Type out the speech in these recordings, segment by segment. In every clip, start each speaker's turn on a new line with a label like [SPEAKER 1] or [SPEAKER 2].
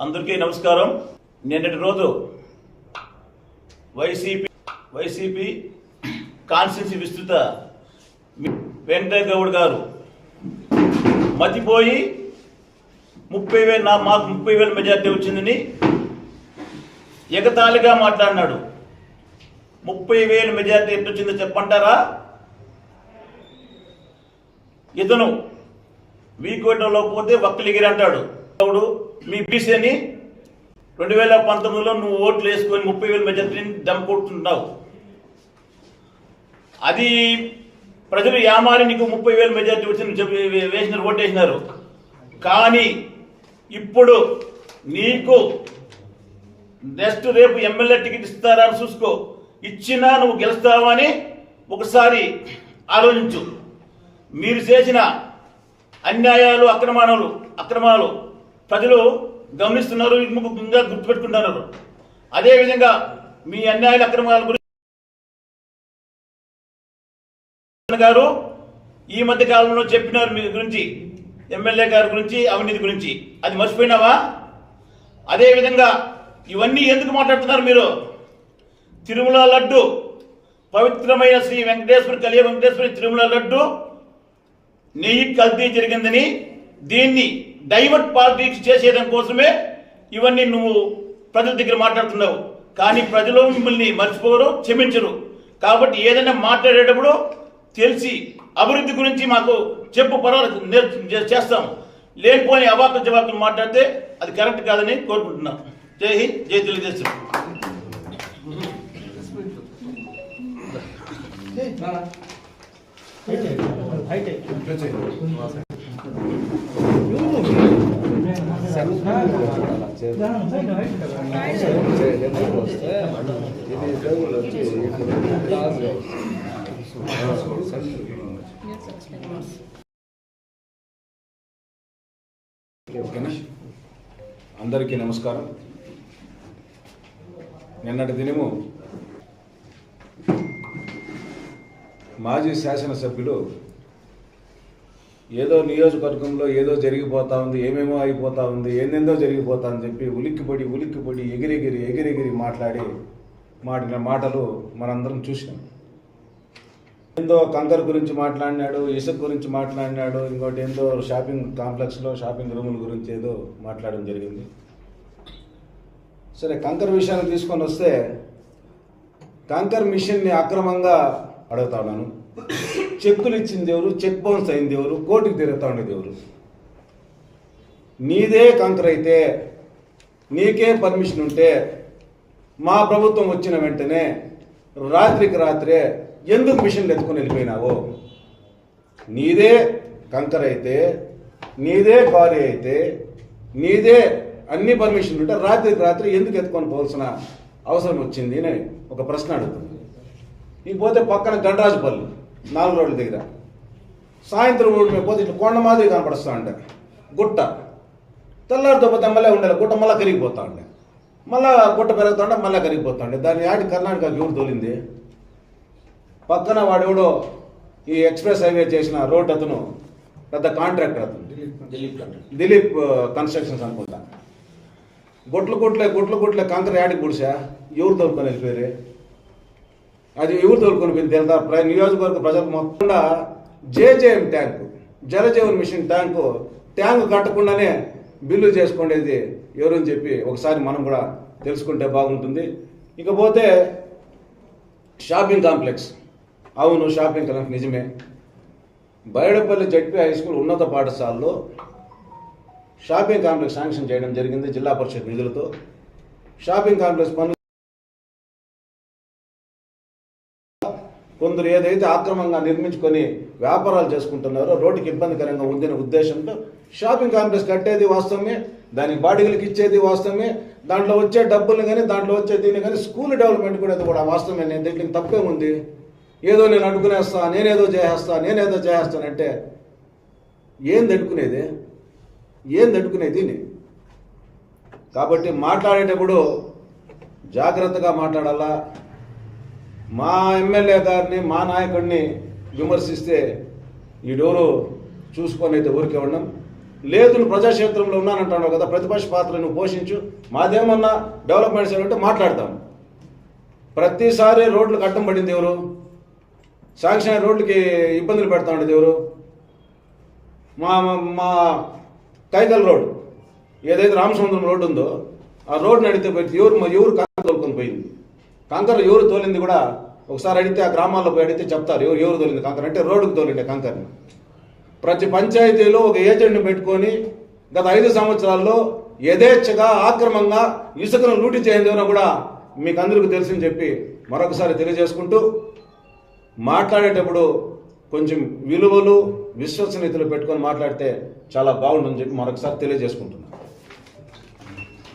[SPEAKER 1] అందరికీ నమస్కారం. నిన్నటి రోజు వైసీపీ వైసీపీ కాన్స్టిట్యూన్సీ విస్తృత వెంకయ్య గౌడ్ గారు మతిపోయి ముప్పై వేలు నా మాకు ముప్పై వేల మెజార్టీ వచ్చిందని ఎగతాళిగా మాట్లాడినాడు. ముప్పై వేలు మెజార్టీ ఎంత వచ్చిందో చెప్పంటారా ఇతను వీకోటంలో పోతే వక్కలిగిరి అంటాడు. మీ బీసీని రెండు వేల పంతొమ్మిదిలో నువ్వు ఓట్లు వేసుకొని ముప్పై వేల మెజార్టీని దమ్ముకుంటున్నావు అది ప్రజలు యామారి నీకు ముప్పై వేల మెజార్టీ వచ్చింది చెప్పి వేసినారు ఓటేసినారు. కానీ ఇప్పుడు నీకు నెక్స్ట్ రేపు ఎమ్మెల్యే టికెట్ ఇస్తారా అని చూసుకో. ఇచ్చినా నువ్వు గెలుస్తావని ఒకసారి ఆలోచించు. మీరు చేసిన అన్యాయాలు అక్రమాలు అక్రమాలు ప్రజలు గమనిస్తున్నారు ఇంకా గుర్తుపెట్టుకుంటున్నారు. అదేవిధంగా మీ అన్యాయాల అక్రమాల గురించి గారు ఈ మధ్య కాలంలో చెప్పినారు మీ గురించి ఎమ్మెల్యే గారి గురించి అవినీతి గురించి. అది మర్చిపోయినావా? అదేవిధంగా ఇవన్నీ ఎందుకు మాట్లాడుతున్నారు మీరు? తిరుమల లడ్డు. పవిత్రమైన శ్రీ వెంకటేశ్వర కలియ వెంకటేశ్వరి తిరుమల లడ్డు. నెయ్యి కల్తీ జరిగిందని దీన్ని డైవర్ట్ పాలిటిక్స్ చేసేయడం కోసమే ఇవన్నీ నువ్వు ప్రజల దగ్గర మాట్లాడుతున్నావు. కానీ ప్రజలు మిమ్మల్ని మర్చిపోరు క్షమించరు. కాబట్టి ఏదైనా మాట్లాడేటప్పుడు తెలిసి అభివృద్ధి గురించి మాకు చెప్పు పర్వాలేదు చేస్తాం. లేకపోయిన అవాకు జవాకులు మాట్లాడితే అది కరెక్ట్ కాదని కోరుకుంటున్నాం. జై హింద్ జై తెలుగుదేశం.
[SPEAKER 2] ఓకేనా అందరికీ నమస్కారం. నిన్నటి దినము మాజీ శాసనసభ్యులు ఏదో నియోజకవర్గంలో ఏదో జరిగిపోతా ఉంది ఏమేమో అయిపోతా ఉంది ఏందేందో జరిగిపోతా అని చెప్పి ఉలిక్కిపడి ఉలిక్కిపడి ఎగిరెగిరి ఎగిరెగిరి మాట్లాడి మాటిన మాటలు మనందరం చూసినాం ఏందో కంకర్ గురించి మాట్లాడినాడు ఇసుక గురించి మాట్లాడినాడు ఇంకోటి ఏందో షాపింగ్ కాంప్లెక్స్లో షాపింగ్ రూముల గురించి ఏదో మాట్లాడడం జరిగింది. సరే కంకర్ విషయాన్ని తీసుకొని వస్తే కంకర్ మిషన్ని అక్రమంగా అడుగుతా ఉన్నాను. చెక్కులు ఇచ్చింది ఎవరు చెక్ బౌన్స్ అయింది ఎవరు కోర్టుకు తిరుగుతా ఉండేది ఎవరు నీదే కంకర్ అయితే నీకే పర్మిషన్ ఉంటే మా ప్రభుత్వం వచ్చిన వెంటనే రాత్రికి రాత్రే ఎందుకు మిషన్లు ఎత్తుకొని వెళ్ళిపోయినావు? నీదే కంకర్ అయితే నీదే కారీ అయితే నీదే అన్ని పర్మిషన్లు ఉంటే రాత్రికి రాత్రి ఎందుకు ఎత్తుకొని పోవాల్సిన అవసరం వచ్చింది అని ఒక ప్రశ్న అడుగుతుంది. ఇంక పోతే పక్కన గండరాజుపల్లి నాలుగు రోడ్ల దగ్గర. సాయంత్రం రోడ్డు మీద పోతే ఇట్లా కొండ మాదిరి కనపడుస్తూ ఉంటే గుట్ట. తెల్లారితో పోతే మళ్ళీ ఉండాలి గుట్ట మళ్ళీ కరిగిపోతా ఉండే మళ్ళా గుట్ట పెరుగుతా ఉంటే మళ్ళీ కరిగిపోతా ఉండే దాన్ని యాడి కర్ణాటకకి ఎవరు తోలింది? పక్కన వాడెవడో ఈ ఎక్స్ప్రెస్ హైవే చేసిన రోడ్ అతను పెద్ద కాంట్రాక్టర్ అతను. దిలీప్ కన్స్ట్రక్షన్స్ అనుకుంటా. గుట్లు గుట్లే గుట్లు గుట్లే కంకర యాడికి గుడిసా ఎవరు తోలుకొని వెళ్ళిపోయారు అది ఎవరు తోలుకొని పోయింది తెలుదా నియోజకవర్గ ప్రజలకు మొత్తం JJM tank Jal Jeevan mission tank tank కట్టకుండానే bill చేసుకునేది ఎవరని చెప్పి ఒకసారి మనం కూడా తెలుసుకుంటే బాగుంటుంది. ఇకపోతే షాపింగ్ కాంప్లెక్స్. అవును షాపింగ్ కాంప్లెక్స్ నిజమే. బయడపల్లి జడ్పీ హై స్కూల్ ఉన్నత పాఠశాలలో షాపింగ్ కాంప్లెక్స్ శాంక్షన్ చేయడం జరిగింది జిల్లా పరిషత్ నిధులతో. షాపింగ్ కాంప్లెక్స్ పనులు కొందరు ఏదైతే ఆక్రమంగా నిర్మించుకొని వ్యాపారాలు చేసుకుంటున్నారో రోడ్డుకి ఇబ్బందికరంగా ఉందనే ఉద్దేశంతో షాపింగ్ కాంప్లెక్స్ కట్టేది వాస్తవమే దానికి బాడీలకు ఇచ్చేది వాస్తవమే దాంట్లో వచ్చే డబ్బులు కానీ దాంట్లో వచ్చే దీన్ని కానీ స్కూల్ డెవలప్మెంట్ కూడా అది కూడా వాస్తవమే. నేను తప్పే ఉంది. ఏదో నేను అడుగునేస్తా నేనేదో చేసేస్తా నేనేదో చేసేస్తానంటే ఏం తట్టుకునేది ఏం తట్టుకునేది కాబట్టి మాట్లాడేటప్పుడు జాగ్రత్తగా మాట్లాడాలా? మా ఎమ్మెల్యే గారిని మా నాయకుడిని విమర్శిస్తే ఈ డోరు చూసుకొని అయితే ఊరికే ఉన్నాం లేదు నువ్వు ప్రజాక్షేత్రంలో ఉన్నానంటున్నావు కదా ప్రతిపక్ష పాత్ర నువ్వు పోషించు. మాదేమన్నా డెవలప్మెంట్స్ ఏమంటే మాట్లాడతాం. ప్రతిసారి రోడ్లు కట్టం పడింది ఎవరు? శాంక్షన్ రోడ్లకి ఇబ్బందులు పెడతా ఉండేది ఎవరు? మా మా- కైకల్ రోడ్. ఏదైతే రామసముద్రం రోడ్డు ఉందో ఆ రోడ్డు నడితే పోయి ఎవరు ఎవరు కాదు తోలుకొని పోయింది? కంకర ఎవరు తోలింది కూడా ఒకసారి అడిగితే ఆ గ్రామాల్లో పోయి అడిగితే చెప్తారు ఎవరు ఎవరు తోలింది కంకర అంటే రోడ్డుకు తోలిండే కంకర్ని ప్రతి పంచాయతీలో ఒక ఏజెంట్ని పెట్టుకొని గత ఐదు సంవత్సరాల్లో యథేచ్ఛగా ఆక్రమంగా ఇసుకను లూటి చేయందేమో కూడా మీకు అందరికీ తెలుసని చెప్పి మరొకసారి తెలియజేసుకుంటూ మాట్లాడేటప్పుడు కొంచెం విలువలు విశ్వసనీయతలు పెట్టుకొని మాట్లాడితే చాలా బాగుంటుందని చెప్పి మరొకసారి తెలియజేసుకుంటున్నాను.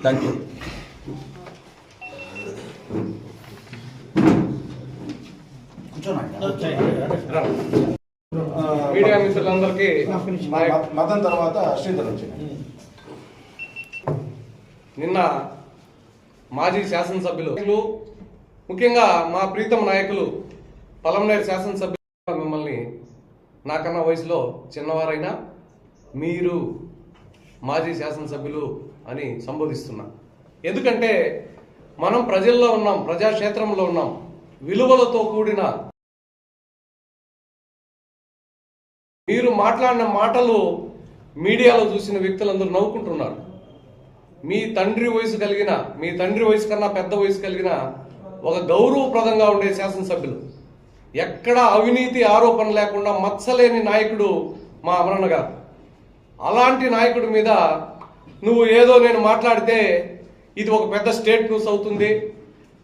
[SPEAKER 2] థ్యాంక్ యూ
[SPEAKER 3] మీడియా మిత్రులందరికీ
[SPEAKER 2] మతం తర్వాత శ్రీధర్ వచ్చింది.
[SPEAKER 3] నిన్న మాజీ శాసనసభ్యులు ముఖ్యంగా మా ప్రీతమ నాయకులు పలంనేరు శాసనసభ్యులు మిమ్మల్ని నాకన్నా వయసులో చిన్నవారైనా మీరు మాజీ శాసనసభ్యులు అని సంబోధిస్తున్నా. ఎందుకంటే మనం ప్రజల్లో ఉన్నాం ప్రజాక్షేత్రంలో ఉన్నాం. విలువలతో కూడిన మీరు మాట్లాడిన మాటలు మీడియాలో చూసిన వ్యక్తులందరూ నవ్వుకుంటున్నారు. మీ తండ్రి వయసు కలిగిన మీ తండ్రి వయసు కన్నా పెద్ద వయసు కలిగిన ఒక గౌరవప్రదంగా ఉండే శాసనసభ్యులు. ఎక్కడ అవినీతి ఆరోపణ లేకుండా మచ్చలేని నాయకుడు మా అమరణ గారు. అలాంటి నాయకుడి మీద నువ్వు ఏదో నేను మాట్లాడితే ఇది ఒక పెద్ద స్టేట్ న్యూస్ అవుతుంది.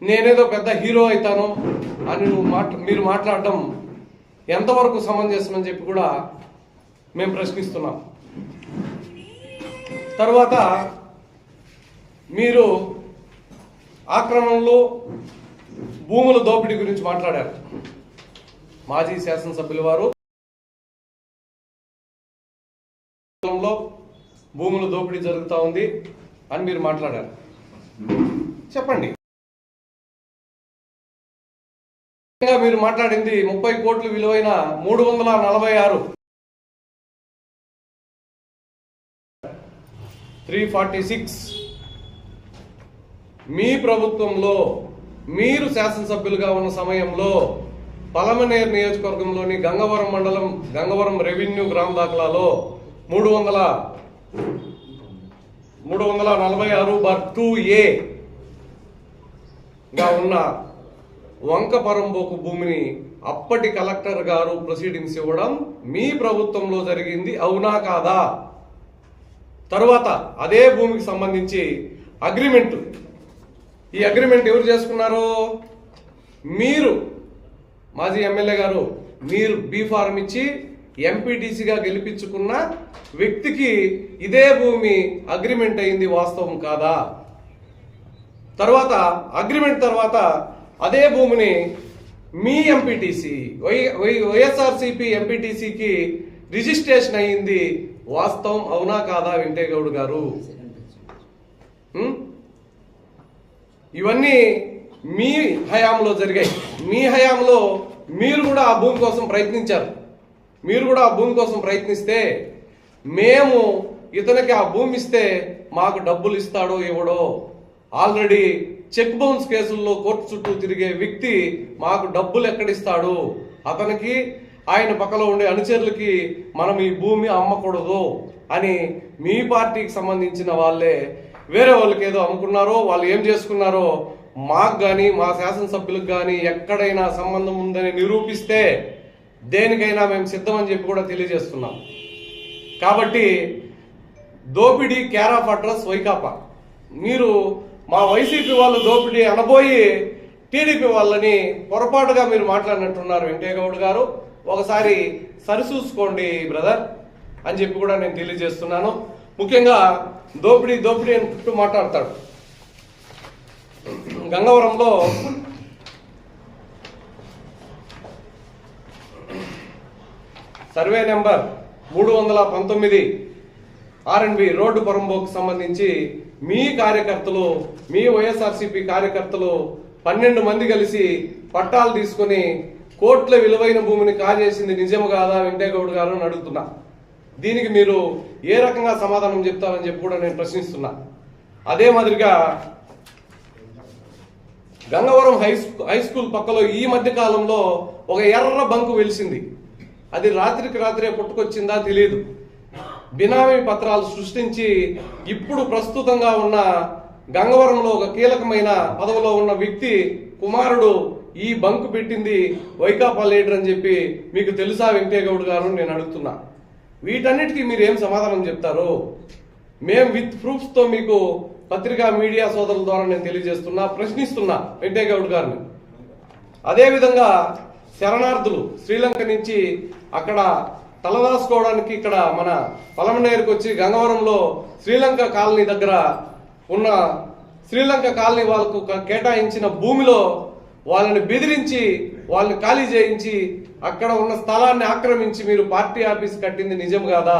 [SPEAKER 3] నేనేదో పెద్ద హీరో అవుతాను అని నువ్వు మాట్ మీరు మాట్లాడటం ఎంతవరకు సమంజసమని చెప్పి కూడా మేము ప్రశ్నిస్తున్నాం. తర్వాత మీరు ఆక్రమణలో భూముల దోపిడీ గురించి మాట్లాడారు. మాజీ శాసనసభ్యుల వారు. భూముల దోపిడీ జరుగుతూ ఉంది అని మీరు మాట్లాడారు. చెప్పండి. మీరు మాట్లాడింది ముప్పై కోట్లు విలువైన మూడు వందల నలభై ఆరు. Three forty six. మీ ప్రభుత్వంలో మీరు శాసనసభ్యులుగా ఉన్న సమయంలో పలమనేర్ నియోజకవర్గంలోని గంగవరం మండలం గంగవరం రెవెన్యూ గ్రామ దాఖలాలో మూడు వందల మూడు వందల నలభై ఆరు బార్ టూ ఏగా ఉన్న వంక పరంబోకు భూమిని అప్పటి కలెక్టర్ గారు ప్రొసీడింగ్స్ ఇవ్వడం మీ ప్రభుత్వంలో జరిగింది అవునా కాదా? తరువాత అదే భూమికి సంబంధించి అగ్రిమెంట్. ఈ అగ్రిమెంట్ ఎవరు చేసుకున్నారు? మీరు మాజీ ఎమ్మెల్యే గారు మీరు బీ ఫారం ఇచ్చి ఎంపీటీసీగా గెలిపించుకున్న వ్యక్తికి ఇదే భూమి అగ్రిమెంట్ అయింది వాస్తవం కాదా? తర్వాత అగ్రిమెంట్ తర్వాత అదే భూమిని మీ ఎంపీటీసీ వై వై- వైఎస్ఆర్సీపీ ఎంపీటీసీకి రిజిస్ట్రేషన్ అయ్యింది వాస్తవం అవునా కాదా వెంకటేగౌడ్ గారు? ఇవన్నీ మీ హయాంలో జరిగాయి. మీ హయాంలో మీరు కూడా ఆ భూమి కోసం ప్రయత్నించారు. మీరు కూడా ఆ భూమి కోసం ప్రయత్నిస్తే మేము ఇతనికి ఆ భూమి ఇస్తే మాకు డబ్బులు ఇస్తాడో ఇవ్వడో ఆల్రెడీ చెక్ బౌన్స్ కేసుల్లో కోర్టు చుట్టూ తిరిగే వ్యక్తి మాకు డబ్బులు ఎక్కడిస్తాడు అతనికి ఆయన పక్కలో ఉండే అనుచరులకి మనం ఈ భూమి అమ్మకూడదు అని మీ పార్టీకి సంబంధించిన వాళ్ళే వేరే వాళ్ళకి ఏదో అమ్ముకున్నారో వాళ్ళు ఏం చేసుకున్నారో మాకు కానీ మా శాసనసభ్యులకు కానీ ఎక్కడైనా సంబంధం ఉందని నిరూపిస్తే దేనికైనా మేము సిద్ధమని చెప్పి కూడా తెలియజేస్తున్నాం. కాబట్టి దోపిడీ కేర్ ఆఫ్ అడ్రస్ వైకాపా. మీరు మా వైసీపీ వాళ్ళు దోపిడీ అనబోయి టీడీపీ వాళ్ళని పొరపాటుగా మీరు మాట్లాడినట్టున్నారు వెంకయ్యగౌడ్ గారు. ఒకసారి సరిచూసుకోండి బ్రదర్ అని చెప్పి కూడా నేను తెలియజేస్తున్నాను. ముఖ్యంగా దోపిడీ దోపిడీ అని చుట్టూ మాట్లాడతాడు. గంగవరంలో సర్వే నెంబర్ మూడు వందల పంతొమ్మిది ఆర్ఎన్బి రోడ్డు పొరంబోకు సంబంధించి మీ కార్యకర్తలు మీ వైఎస్ఆర్సీపీ కార్యకర్తలు పన్నెండు మంది కలిసి పట్టాలు తీసుకొని కోట్ల విలువైన భూమిని కాజేసింది నిజం కాదా వెంకటేగౌడ్ గారు అని అడుగుతున్నా. దీనికి మీరు ఏ రకంగా సమాధానం చెప్తారని చెప్పి కూడా నేను ప్రశ్నిస్తున్నా. అదే మాదిరిగా Gangavaram high school- high school పక్కలో ఈ మధ్య కాలంలో ఒక ఎర్ర బంకు వెలిసింది. అది రాత్రికి రాత్రే పుట్టుకొచ్చిందా తెలియదు బినామీ పత్రాలు సృష్టించి ఇప్పుడు ప్రస్తుతంగా ఉన్న గంగవరంలో ఒక కీలకమైన పదవిలో ఉన్న వ్యక్తి కుమారుడు ఈ బంకు పెట్టింది వైకాపా లీడర్ అని చెప్పి మీకు తెలుసా వెంకటేగౌడ్ గారు నేను అడుగుతున్నా. వీటన్నిటికీ మీరు ఏం సమాధానం చెప్తారు? మేం విత్ ప్రూఫ్స్తో మీకు పత్రికా మీడియా సోదరుల ద్వారా నేను తెలియజేస్తున్నా ప్రశ్నిస్తున్నా వెంకటేగౌడ్ గారిని. అదేవిధంగా శరణార్థులు శ్రీలంక నుంచి అక్కడ తలదాసుకోవడానికి ఇక్కడ మన పలమనేరుకు వచ్చి గంగవరంలో శ్రీలంక కాలనీ దగ్గర ఉన్న శ్రీలంక కాలనీ వాళ్ళకు కేటాయించిన భూమిలో వాళ్ళని బెదిరించి వాళ్ళని ఖాళీ చేయించి అక్కడ ఉన్న స్థలాన్ని ఆక్రమించి మీరు పార్టీ ఆఫీస్ కట్టింది నిజం కాదా?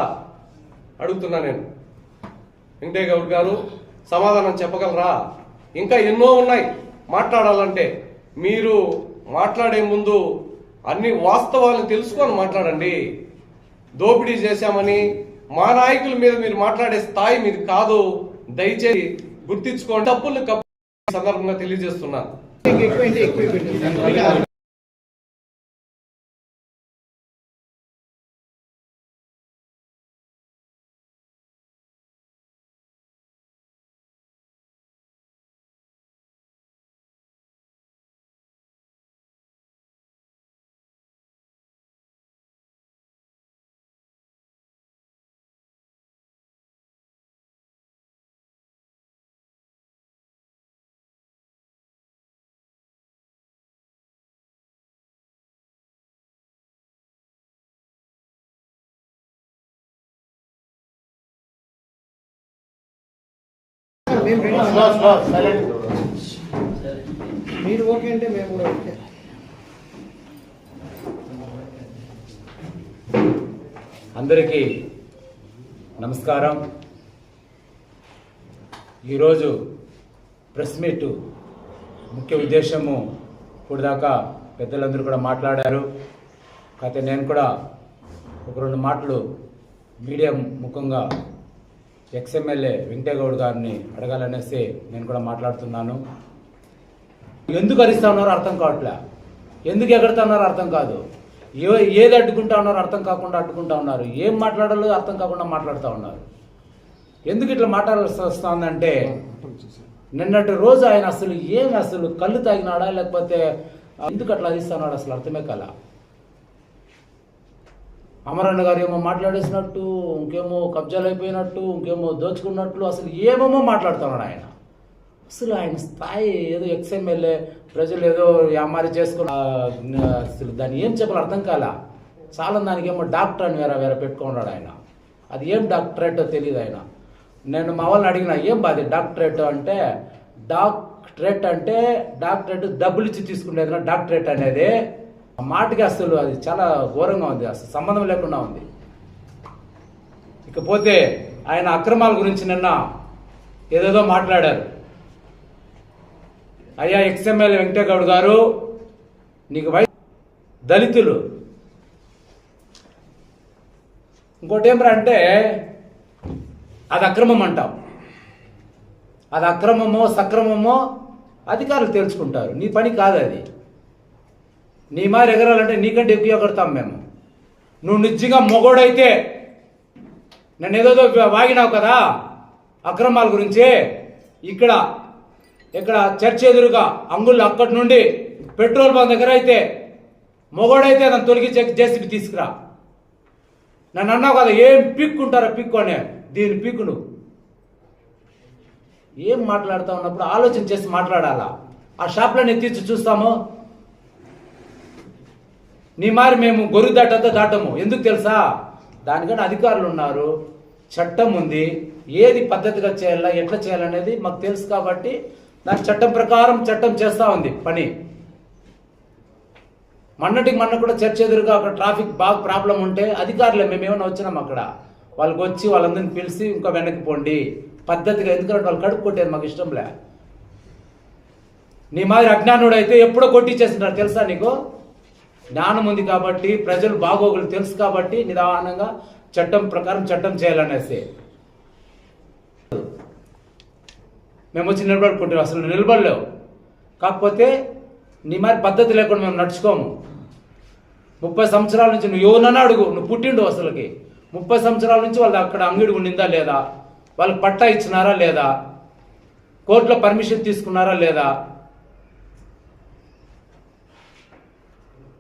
[SPEAKER 3] అడుగుతున్నా నేను. వెంకటేగౌడ్ గారు సమాధానం చెప్పగలరా? ఇంకా ఎన్నో ఉన్నాయి. మాట్లాడాలంటే మీరు మాట్లాడే ముందు అన్ని వాస్తవాలను తెలుసుకొని మాట్లాడండి. దోపిడీ చేశామని మా నాయకుల మీద మీరు మాట్లాడే స్థాయి మీది కాదు. దయచేసి గుర్తించుకోండి. తప్పులు కప్పు సందర్భంగా తెలియజేస్తున్నాను.
[SPEAKER 4] మీరు ఓకే అంటే మేము కూడా ఓకే.
[SPEAKER 5] అందరికీ నమస్కారం. ఈరోజు ప్రెస్ మీట్ ముఖ్య ఉద్దేశము ఇప్పుడు దాకా పెద్దలందరూ కూడా మాట్లాడారు. కాకపోతే నేను కూడా ఒక రెండు మాటలు మీడియా ముఖంగా ఎక్స్ఎమ్మెల్యే వెంకటేగౌడ్ గారిని అడగాలనేసి నేను కూడా మాట్లాడుతున్నాను. ఎందుకు అరిస్తా ఉన్నారో అర్థం కావట్లే. ఎందుకు ఎగడతా ఉన్నారో అర్థం కాదు. ఏ ఏది అడ్డుకుంటా ఉన్నారో అర్థం కాకుండా అడ్డుకుంటా ఉన్నారు. ఏం మాట్లాడాలో అర్థం కాకుండా మాట్లాడుతూ ఉన్నారు. ఎందుకు ఇట్లా మాట్లాడాల్సి వస్తుందంటే నిన్నటి రోజు ఆయన అసలు ఏం అసలు కళ్ళు తాగినాడా లేకపోతే ఎందుకు అట్లా అదిస్తున్నాడు అసలు అర్థమే కల. అమరన్న గారు ఏమో మాట్లాడేసినట్టు ఇంకేమో కబ్జాలు అయిపోయినట్టు ఇంకేమో దోచుకున్నట్లు అసలు ఏమేమో మాట్లాడుతున్నాడు ఆయన. అసలు ఆయన స్థాయి ఏదో ఎక్స్ఎమ్మెల్యే ప్రజలు ఏదో యామారి చేసుకున్న అసలు దాన్ని ఏం చెప్పాలి అర్థం కాల. చాలా దానికి ఏమో డాక్టర్ అని వేరే వేరే పెట్టుకున్నాడు ఆయన. అది ఏం డాక్టరేటో తెలియదు ఆయన. నేను మా వాళ్ళని అడిగిన ఏం బాధ? డాక్టరేట్ అంటే డాక్టరేట్ అంటే డాక్టరేట్ డబ్బులు ఇచ్చి తీసుకునేది డాక్టరేట్ అనేది. ఆ మాటకి అసలు అది చాలా ఘోరంగా ఉంది అసలు సంబంధం లేకుండా ఉంది. ఇకపోతే ఆయన అక్రమాల గురించి నిన్న ఏదేదో మాట్లాడారు. అయ్యా ఎక్స్ఎంఎల్ వెంకటేగౌడ్ గారు నీకు వై దళితులు. ఇంకోటి ఏమరా అంటే అది అక్రమం అంటాం అది అక్రమమో సక్రమమో అధికారులు తెలుసుకుంటారు నీ పని కాదు అది. నీ మారి ఎగరాలంటే నీకంటే ఎక్కువ ఎగరతాం మేము. నువ్వు నిజంగా మొగోడైతే నన్ను ఏదోదో వాగినావు కదా అక్రమాల గురించి. ఇక్కడ ఇక్కడ చర్చ్ ఎదురుగా అంగుళ్ళు అక్కడి నుండి పెట్రోల్ బంక్ దగ్గర అయితే మొగోడైతే నన్ను తొలగించే జేసీబీ తీసుకురా. నన్ను అన్నావు కదా ఏం పిక్కుంటారా పిక్కు అనే. దీని పిక్కు నువ్వు. ఏం మాట్లాడుతా ఉన్నప్పుడు ఆలోచన చేసి మాట్లాడాలా? ఆ షాప్లో నేను తీర్చి చూస్తాము? నీ మారి మేము గొర్రె దాటంతా దాటము. ఎందుకు తెలుసా? దానికంటే అధికారులు ఉన్నారు. చట్టం ఉంది. ఏది పద్ధతిగా చేయాలా ఎట్లా చేయాలనేది మాకు తెలుసు కాబట్టి దాని చట్టం ప్రకారం చట్టం చేస్తూ ఉంది పని. మొన్నటికి మొన్న కూడా చర్చ ఎదురుగా అక్కడ ట్రాఫిక్ బాగా ప్రాబ్లం ఉంటే అధికారులే మేము ఏమైనా వచ్చినాం అక్కడ? వాళ్ళకి వచ్చి వాళ్ళందరిని పిలిచి ఇంకా వెనక్కి పోండి. పద్ధతిగా ఎందుకంటే వాళ్ళు కడుపు కొట్టేది మాకు ఇష్టంలే నీ మాదిరి అజ్ఞానుడు అయితే ఎప్పుడో కొట్టించేస్తున్నారు తెలుసా నీకు? జ్ఞానం ఉంది కాబట్టి ప్రజలు బాగోగులు తెలుసు కాబట్టి నిదానంగా చట్టం ప్రకారం చట్టం చేయాలనేసి. మేము వచ్చి నిలబడుకుంటాం అసలు నిలబడలేవు. కాకపోతే నీ మరి పద్ధతి లేకుండా మేము నడుచుకోము. ముప్పై సంవత్సరాల నుంచి నువ్వు ఎవరన్నా అడుగు నువ్వు పుట్టిండు అసలుకి. ముప్పై సంవత్సరాల నుంచి వాళ్ళు అక్కడ అంగడి ఉండిందా లేదా? వాళ్ళకి పట్టా ఇచ్చినారా లేదా? కోర్టులో పర్మిషన్ తీసుకున్నారా లేదా?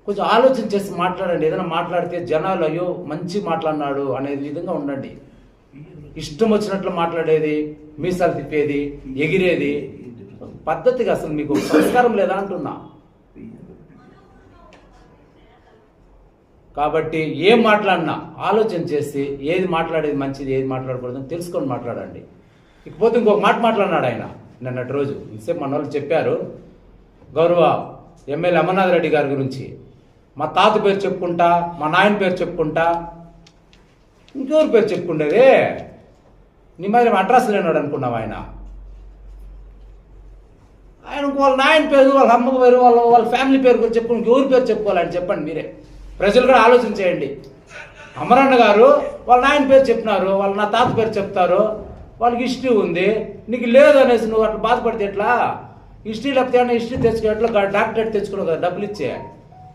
[SPEAKER 5] కొంచెం ఆలోచన చేసి మాట్లాడండి. ఏదైనా మాట్లాడితే జనాలు అయ్యో మంచి మాట్లాడినాడు అనే విధంగా ఉండండి. ఇష్టం వచ్చినట్లు మాట్లాడేది మీసాలు తిప్పేది ఎగిరేది. పద్ధతిగా అసలు మీకు సంస్కారం లేదా అంటున్నా? కాబట్టి ఏం మాట్లాడినా ఆలోచన చేసి ఏది మాట్లాడేది మంచిది ఏది మాట్లాడకూడదని తెలుసుకొని మాట్లాడండి. ఇకపోతే ఇంకొక మాట మాట్లాడినాడు ఆయన నిన్నటి రోజు. ఇంతసేపు మన వాళ్ళు చెప్పారు గౌరవ ఎమ్మెల్యే అమర్నాథ్ రెడ్డి గారి గురించి మా తాత పేరు చెప్పుకుంటా మా నాయన పేరు చెప్పుకుంటా ఇంకెవరి పేరు చెప్పుకుండేది? నీ మరి అడ్రస్ లేనాడు అనుకున్నావు ఆయన? ఆయన వాళ్ళ నాయన పేరు వాళ్ళ అమ్మ పేరు వాళ్ళ వాళ్ళ ఫ్యామిలీ పేరు కూడా చెప్పుకుని ఎవరి పేరు చెప్పుకోవాలని చెప్పండి మీరే. ప్రజలు కూడా ఆలోచన చేయండి. అమరన్న గారు వాళ్ళ నాయన పేరు చెప్పినారు వాళ్ళ నా తాత పేరు చెప్తారు వాళ్ళకి హిస్టరీ ఉంది నీకు లేదు అనేసి నువ్వు అట్లా బాధపడితే ఎట్లా? హిస్టరీ లేకపోతే ఏమన్నా హిస్టరీ తెచ్చుకో ఎట్లా డాక్టరేట్ తెచ్చుకున్నావు కదా డబ్బులు ఇచ్చే.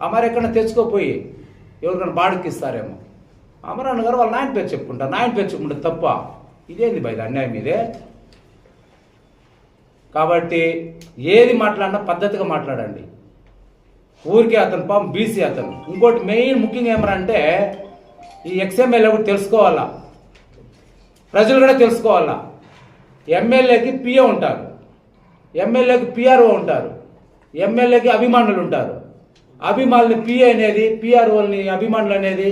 [SPEAKER 5] అమర ఎక్కడ తెచ్చుకోపోయి ఎవరికైనా బాడుకి ఇస్తారేమో అమరన్న గారు వాళ్ళ నాయన పేరు చెప్పుకుంటారు నాయన పేరు చెప్పుకుంటే తప్ప ఇదేంది బయట అన్యాయం ఇదే? కాబట్టి ఏది మాట్లాడినా పద్ధతిగా మాట్లాడండి. ఊరికే అతను పాపం బీసీ అతను. ఇంకోటి మెయిన్ ముఖ్యంగా ఏమరా అంటే ఈ ఎక్స్ఎంఎల్ఏ కూడా తెలుసుకోవాలా? ప్రజలు కూడా తెలుసుకోవాలా? ఎమ్మెల్యేకి పిఏ ఉంటారు. ఎమ్మెల్యేకి పిఆర్ఓ ఉంటారు. ఎమ్మెల్యేకి అభిమానులు ఉంటారు. అభిమానులు పిఏ అనేది పిఆర్ఓని అభిమానులు అనేది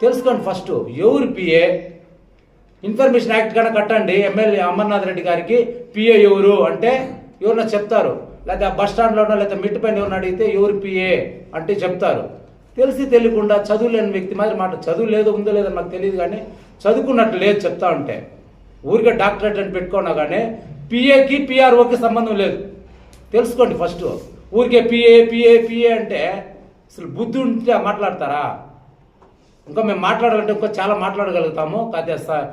[SPEAKER 5] తెలుసుకోండి ఫస్ట్. ఎవరు పిఏ ఇన్ఫర్మేషన్ యాక్ట్ కన్నా కట్టండి. ఎమ్మెల్యే అమర్నాథ్ రెడ్డి గారికి పిఏ ఎవరు అంటే ఎవరన్నా చెప్తారు. లేకపోతే ఆ బస్ స్టాండ్లోనో లేకపోతే మిట్టు పైన ఎవరిని అడిగితే ఎవరు పిఏ అంటే చెప్తారు. తెలిసి తెలియకుండా చదువు లేని వ్యక్తి మాదిరి మాట చదువు లేదో ఉందో లేదో నాకు తెలియదు కానీ చదువుకున్నట్టు లేదు చెప్తా ఉంటే. ఊరికే డాక్టరేట్ అని పెట్టుకున్నా కానీ పిఏకి పిఆర్ఓకి సంబంధం లేదు. తెలుసుకోండి ఫస్ట్. ఊరికే పిఏ పిఏ పిఏ అంటే అసలు బుద్ధి ఉంటే మాట్లాడతారా? ఇంకా మేము మాట్లాడాలంటే ఇంకా చాలా మాట్లాడగలుగుతాము. కాదు స-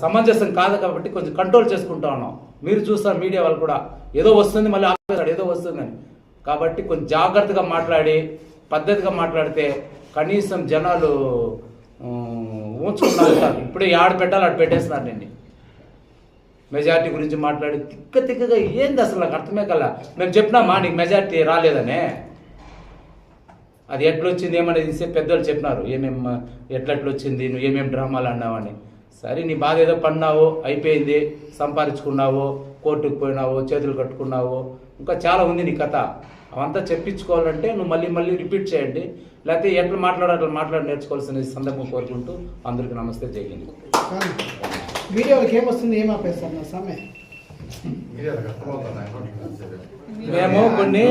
[SPEAKER 5] సమంజసం కాదు కాబట్టి కొంచెం కంట్రోల్ చేసుకుంటా ఉన్నాం. మీరు చూస్తారు మీడియా వాళ్ళు కూడా ఏదో వస్తుంది మళ్ళీ ఆపేస్తాడు ఏదో వస్తుందని. కాబట్టి కొంచెం జాగ్రత్తగా మాట్లాడి పద్ధతిగా మాట్లాడితే కనీసం జనాలు ఊంచుకున్నారు ఇప్పుడే ఆడ పెట్టాలి ఆడ పెట్టేస్తున్నారు నేను మెజార్టీ గురించి మాట్లాడి తిక్క తిక్కగా ఏంది అసలు నాకు అర్థమే కల? మేము చెప్పినామా నీకు మెజార్టీ రాలేదనే. అది ఎట్లొచ్చింది ఏమనేది ఇస్తే పెద్దలు చెప్పినారు. ఏమేం ఎట్లెట్లొచ్చింది నువ్వు ఏమేమి డ్రామాలు అన్నావని సరే నీ బాధ ఏదో పడినావో అయిపోయింది సంపాదించుకున్నావు కోర్టుకు పోయినావు చేతులు కట్టుకున్నావు ఇంకా చాలా ఉంది నీ కథ. అవంతా చెప్పించుకోవాలంటే నువ్వు మళ్ళీ మళ్ళీ రిపీట్ చేయండి. లేకపోతే ఎట్లా మాట్లాడాలి మాట్లాడి నేర్చుకోవాల్సిన సందర్భం కోరుకుంటూ అందరికీ నమస్తే జై హింద్.
[SPEAKER 4] కానీ వీడియోలకి ఏమొస్తుంది ఏం ఆపేస్తారు నా సమయం
[SPEAKER 5] మేము కొన్ని